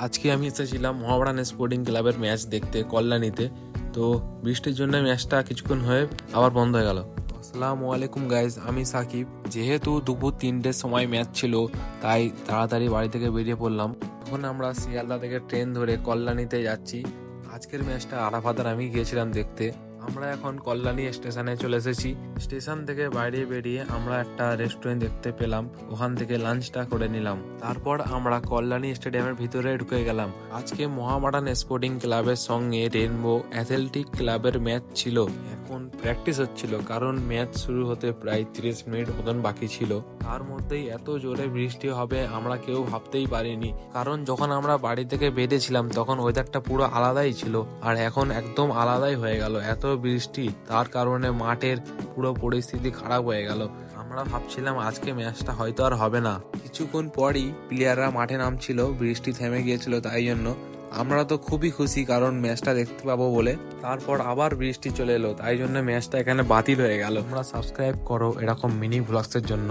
আজকে আমি এসেছিলাম মহাবড়ান স্পোর্টিং ক্লাবের ম্যাচ দেখতে, কল্যাণীতে। তো বৃষ্টির জন্য ম্যাচটা কিছুক্ষণ হয়ে আবার বন্ধ হয়ে গেল। আসসালামু আলাইকুম গাইজ আমি সাকিব। যেহেতু দুপুর তিনটের সময় ম্যাচ ছিল, তাই তাড়াতাড়ি বাড়ি থেকে বেরিয়ে পড়লাম। এখন আমরা শিয়ালদা থেকে ট্রেন ধরে কল্যাণীতে যাচ্ছি। আজকের ম্যাচটা আরাফাদার আমি গিয়েছিলাম দেখতে। আমরা এখন কল্যাণী স্টেশনে চলে এসেছি। স্টেশন থেকে বাইরে বেরিয়ে আমরা একটা রেস্টুরেন্ট দেখতে পেলাম। ওখান থেকে লাঞ্চটা করে নিলাম। তারপর আমরা কল্যাণী স্টেডিয়ামের ভিতরে ঢুকে গেলাম। আজকে মহামারান স্পোর্টিং ক্লাবের সঙ্গে রেনবো অ্যাথলেটিক ক্লাবের ম্যাচ ছিল। এখন প্র্যাকটিস হচ্ছিল, কারণ ম্যাচ শুরু হতে প্রায় তিরিশ মিনিট মতন বাকি ছিল। তার মধ্যেই এত জোরে বৃষ্টি হবে, আমরা কেউ ভাবতেই পারিনি। কারণ যখন আমরা বাড়ি থেকে বেরিয়েছিলাম, তখন ওয়েদারটা পুরো আলাদাই ছিল। আর এখন একদম আলাদাই হয়ে গেল। এত বৃষ্টি, তার কারণে মাঠের পুরো পরিস্থিতি খারাপ হয়ে গেল। আমরা ভাবছিলাম আজকে ম্যাচটা হয়তো আর হবে না। কিছুক্ষণ পরই প্লেয়াররা মাঠে নামছিল, বৃষ্টি থেমে গিয়েছিল তাই জন্য। আমরা তো খুবই খুশি কারণ ম্যাচটা দেখতে পাবো বলে। তারপর আবার বৃষ্টি চলে এলো, তাই জন্য ম্যাচটা এখানে বাতিল হয়ে গেল। তোমরা সাবস্ক্রাইব করো এরকম মিনি ভ্লগসের জন্য।